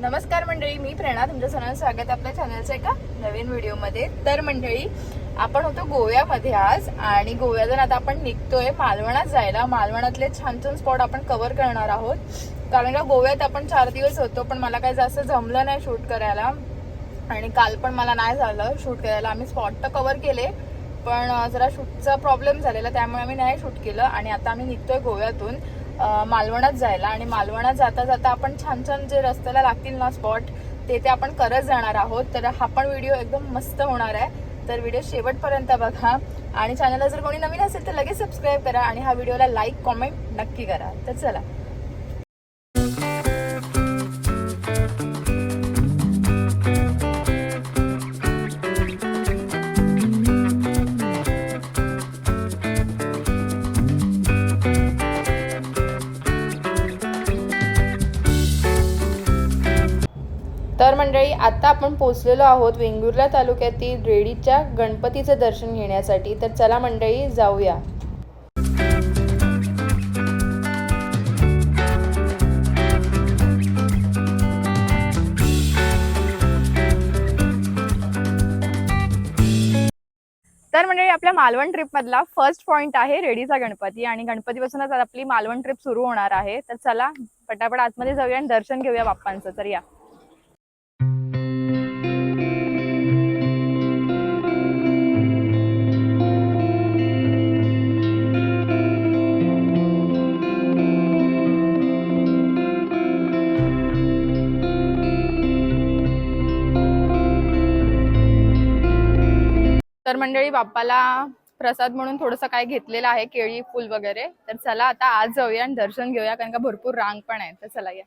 नमस्कार मंडळी मी प्रेरणा तुमच्या सर्वांचं स्वागत आहे आपल्या चॅनलच्या एका नवीन व्हिडिओमध्ये तर मंडळी आपण होतो गोव्यामध्ये आज आणि गोव्यातून आता आपण निघतोय मालवणात जायला. मालवणातले छान छान स्पॉट आपण कव्हर करणार आहोत. कारण का गोव्यात आपण चार दिवस होतो पण मला काही जास्त जमलं नाही शूट करायला. आणि काल पण मला नाही झालं शूट करायला. आम्ही स्पॉट तर कव्हर केले पण जरा शूटचा प्रॉब्लेम झालेला त्यामुळे आम्ही नाही शूट केलं. आणि आता आम्ही निघतोय गोव्यातून. मालवणात जायला. आणि मालवणात जाता जाता आपण छान छान जे रस्त्याला लागतील ना स्पॉट ते ते आपण करत जाणार आहोत. तर हा पण व्हिडिओ एकदम मस्त होणार आहे. तर व्हिडिओ शेवटपर्यंत बघा. आणि चॅनलला जर कोणी नवीन असेल तर लगेच सबस्क्राईब करा. आणि हा व्हिडिओला लाईक कॉमेंट नक्की करा. तर चला. आपण पोचलेलो आहोत वेंगुर्ला तालुक्यातील रेडीच्या गणपतीचं दर्शन घेण्यासाठी. तर चला मंडळी जाऊया. तर मंडळी आपल्या मालवण ट्रिप मधला फर्स्ट पॉइंट आहे रेडीचा गणपती आणि गणपतीपासूनच आपली मालवण ट्रिप सुरू होणार आहे. तर चला पटापट आतमध्ये जाऊया आणि दर्शन घेऊया बाप्पांचं. तर या. तर मंडळी बाप्पाला प्रसाद म्हणून थोडंसं काय घेतलेलं आहे केळी फुल वगैरे. तर चला आता आज जाऊया आणि दर्शन घेऊया कारण का भरपूर रांग पण आहे. तर चला या.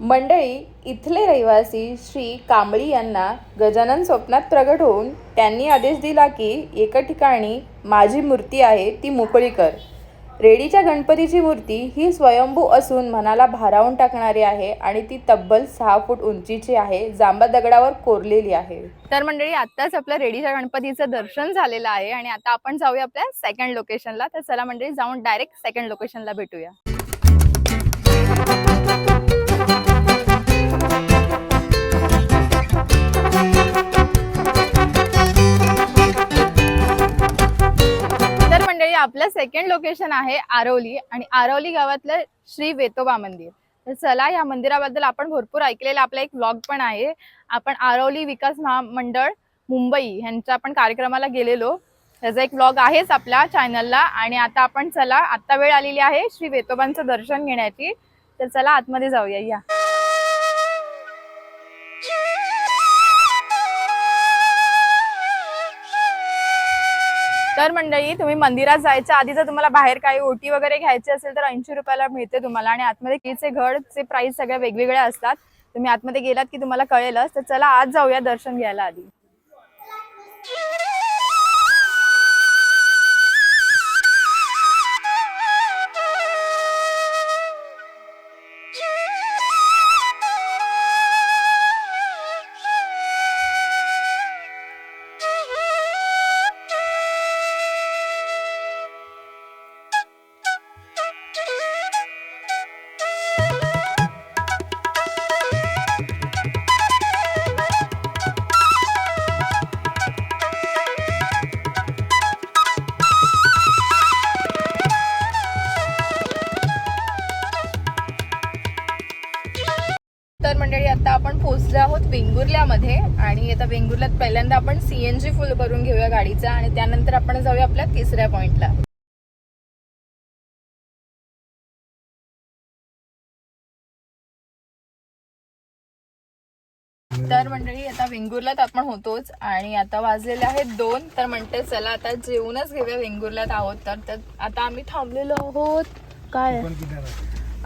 मंडळी इथले रहिवासी श्री कांबळी यांना गजानन स्वप्नात प्रगट होऊन त्यांनी आदेश दिला की एका ठिकाणी माझी मूर्ती आहे ती मोकळी कर. रेडीच्या गणपतीची मूर्ती ही स्वयंभू असून मनाला भारावून टाकणारी आहे आणि ती तब्बल सहा फूट उंचीची आहे जांबा दगडावर कोरलेली आहे. तर मंडळी आताच आपल्या रेडीच्या गणपतीचं दर्शन झालेलं आहे आणि आता आपण जाऊया आपल्या सेकंड लोकेशनला तर चला मंडळी जाऊन डायरेक्ट सेकंड लोकेशनला भेटूया. आपलं सेकंड लोकेशन आहे आरवली आणि आरवली गावातलं श्री वेतोबा मंदिर. तर चला या मंदिराबद्दल आपण भरपूर ऐकलेला आपला एक ब्लॉग पण आहे. आपण आरवली विकास महामंडळ मुंबई ह्यांच्या आपण कार्यक्रमाला गेलेलो. त्याचा एक व्लॉग आहेच आपल्या चॅनलला आणि आता आपण चला आत्ता वेळ आलेली आहे श्री वेतोबांचं दर्शन घेण्याची. तर चला आतमध्ये जाऊया. या. तर मंडळी तुम्ही मंदिरात जायच्या आधी जर तुम्हाला बाहेर काही ओटी वगैरे घ्यायची असेल तर ऐंशी रुपयाला मिळते तुम्हाला. आणि आतमध्ये किचे घडचे प्राइस सगळ्या वेगवेगळ्या असतात. तुम्ही आतमध्ये गेलात की तुम्हाला कळेलच. तर चला आज जाऊया दर्शन घ्यायला आधी. तर मंडळी आता आपण पोहोचलो आहोत वेंगुर्ल्यामध्ये आणि आता वेंगुर्ल्यात पहिल्यांदा आपण सीएनजी फुल भरून घेऊया गाडीचा आणि त्यानंतर आपण जाऊया आपल्या तिसऱ्या पॉइंटला तर मंडळी आता वेंगुर्ल्यात आपण होतोच आणि आता वाजलेले आहेत दोन तर म्हणते चला आता जेवूनच घेऊया वेंगुर्ल्यात आहोत. तर तर आता आम्ही थांबलेलो आहोत. काय?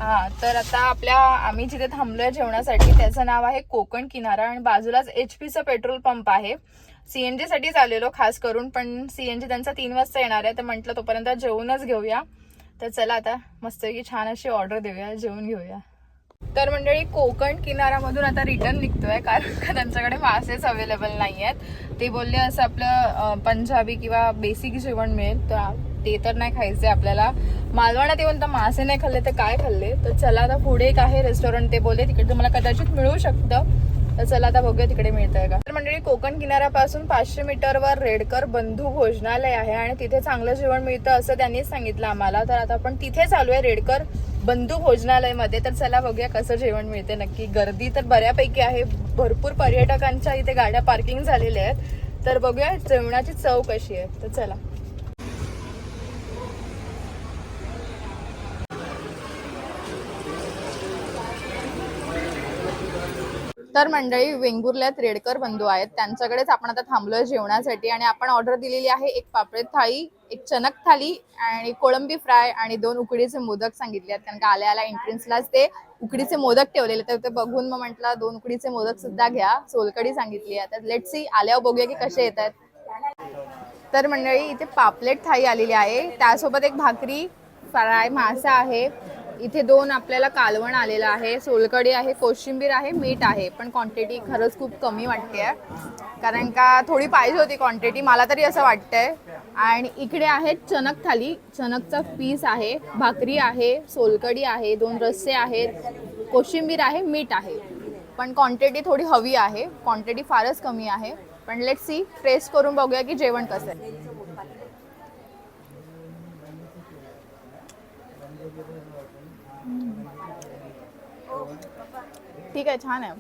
हा तर आता आपल्या आम्ही जिथे थांबलोय जेवणासाठी त्याचं नाव आहे कोकण किनारा आणि बाजूलाच एच चा पेट्रोल पंप आहे. सीएनजी साठीच आलेलो खास करून पण सीएनजी त्यांचा तीन वाजता येणार आहे तर म्हटलं तोपर्यंत जेवूनच घेऊया. तर चला आता मस्तपैकी छान अशी ऑर्डर देऊया जेवून घेऊया. तर मंडळी कोकण किनाऱ्यामधून आता रिटर्न निघतोय कारण का त्यांच्याकडे मासेच अवेलेबल नाही आहेत ते बोलले असं आपलं पंजाबी किंवा बेसिक जेवण मिळेल तर ते तर नाही खायचे आपल्याला. मालवणात येऊन तर मासे नाही खाल्ले तर काय खाल्ले? तर चला आता पुढे एक आहे रेस्टॉरंट ते बोलले तिकडे तुम्हाला कदाचित मिळू शकतं. तर चला आता बघूया तिकडे मिळतंय का. तर मंडळी कोकण किनाऱ्यापासून पाचशे मीटरवर रेडकर बंधू भोजनालय आहे आणि तिथे चांगलं जेवण मिळतं असं त्यांनीच सांगितलं आम्हाला. तर आता आपण तिथे चालू आहे रेडकर बंधू भोजनालयमध्ये तर चला बघूया कसं जेवण मिळते नक्की गर्दी तर बऱ्यापैकी आहे. भरपूर पर्यटकांच्या इथे गाड्या पार्किंग झालेल्या आहेत. तर बघूया जेवणाची चव कशी आहे. तर चला. तर मंडळी वेंगुर्ल्यात रेडकर बंधू आहेत. त्यांच्याकडेच आपण आता थांबलोय जेवणासाठी आणि आपण ऑर्डर दिलेली आहे एक पापलेट थाळी एक चणक थाळी आणि कोळंबी फ्राय आणि दोन उकडीचे मोदक सांगितले आहेत. कारण का आल्या आल्या एंट्रन्सलाच ते उकडीचे मोदक ठेवलेले तर ते बघून मग म्हटलं दोन उकडीचे मोदक सुद्धा घ्या. सोलकडी सांगितली आहे. तर लेट सी आल्यावर बघूया की कसे येत आहेत. तर मंडळी इथे पापलेट थाळी आलेली आहे. त्यासोबत एक भाकरी फ्राय मासा आहे. इथे दोन आपल्याला कालवण आलेलं आहे. सोलकडी आहे कोशिंबीर आहे मीठ आहे. पण क्वांटिटी खरंच खूप कमी वाटते कारण का थोडी पाहिजे होती क्वांटिटी मला तरी असं वाटतंय. आणि इकडे आहे चणक थाली. चणकचा पीस आहे भाकरी आहे सोलकडी आहे दोन रस्से आहेत कोशिंबीर आहे मीठ आहे. पण क्वांटिटी थोडी हवी आहे. क्वांटिटी फारच कमी आहे. पण लेट सी टेस्ट करून बघूया की जेवण कसं आहे. ठीक आहे छान आहे.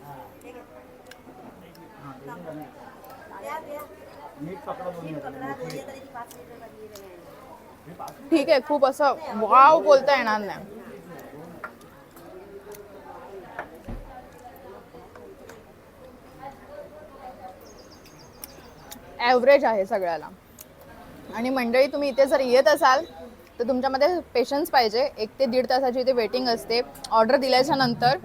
ठीक आहे खूप असं वाव बोलता येणार नाही. ॲव्हरेज आहे सगळ्याला. आणि मंडळी तुम्ही इथे जर येत असाल तर तुमच्यामध्ये पेशन्स पाहिजे. एक ते दीड तासाची इथे वेटिंग असते. ऑर्डर दिल्याच्या नंतर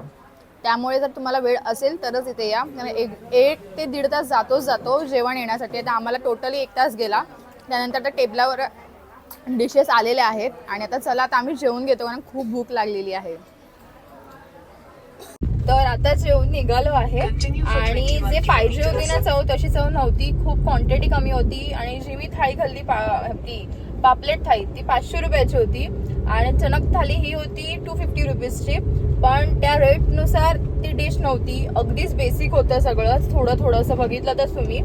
त्यामुळे जर तुम्हाला वेळ असेल तरच इथे या. कारण एक एक ते दीड तास जातोच जातो जेवण येण्यासाठी. आता आम्हाला टोटली एक तास गेला. त्यानंतर त्या टेबलावर डिशेस आलेल्या आहेत. आणि आता चला आता आम्ही जेवून घेतो कारण खूप भूक लागलेली आहे. तर आता जेवून निघालो आहे. आणि जे पाहिजे होती ना चव तशी चव नव्हती. खूप क्वांटिटी कमी होती. आणि जी मी थाळी खाल्ली पा- ती पापलेट थाळी. ती पाचशे रुपयाची होती. आणि चणक थाली ही होती टू फिफ्टी रुपीजची. पण त्या रेटनुसार ती डिश नव्हती. अगदीच बेसिक होतं सगळं. थोडं थोडंसं बघितलं तर तुम्ही.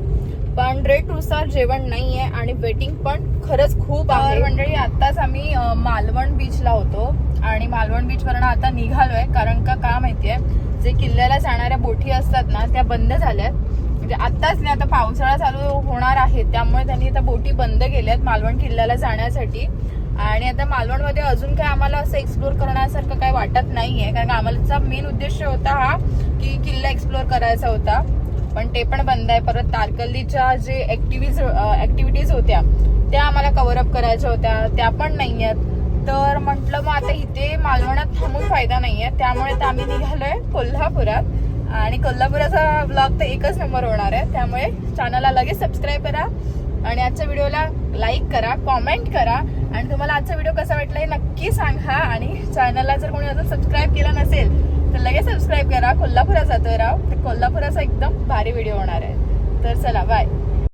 पण रेटनुसार जेवण नाही आहे आणि वेटिंग पण खरंच खूप आहे. मंडळी आत्ताच आम्ही मालवण बीचला होतो. आणि मालवण बीचवरनं आता निघालो आहे कारण का का आहे जे किल्ल्याला जाणाऱ्या बोटी असतात ना त्या बंद झाल्यात. म्हणजे आत्ताच नाही आता पावसाळा चालू होणार आहे. त्यामुळे त्यांनी आता बोटी बंद केल्यात मालवण किल्ल्याला जाण्यासाठी. आणि आता मालवणमध्ये अजून काय आम्हाला असं एक्सप्लोर करण्यासारखं काय वाटत नाहीये. कारण का आम्हाला मेन उद्देश होता हा की किल्ला एक्सप्लोर करायचा होता. पण ते पण बंद आहे. परत तारकल्लीच्या जे ऍक्टिव्हिज ऍक्टिव्हिटीज होत्या त्या आम्हाला कव्हरअप करायच्या होत्या. त्या पण नाही आहेत तर म्हटलं मग आता इथे मालवणात थांबून फायदा नाही आहे त्यामुळे तर आम्ही निघालोय कोल्हापुरात. आणि कोल्हापुराचा ब्लॉग तर एकच नंबर होणार आहे. त्यामुळे चॅनलला लगेच सबस्क्राईब करा आणि आजच्या व्हिडिओला लाईक करा कॉमेंट करा. आणि तुम्हाला आजचा व्हिडिओ कसा वाटला हे नक्की सांगा. आणि चॅनलला जर कोणी अजून सबस्क्राईब केला नसेल तर लगेच सबस्क्राईब करा. कोल्हापुरात जातोय राव. तर कोल्हापुराचा एकदम भारी व्हिडिओ होणार आहे. तर चला बाय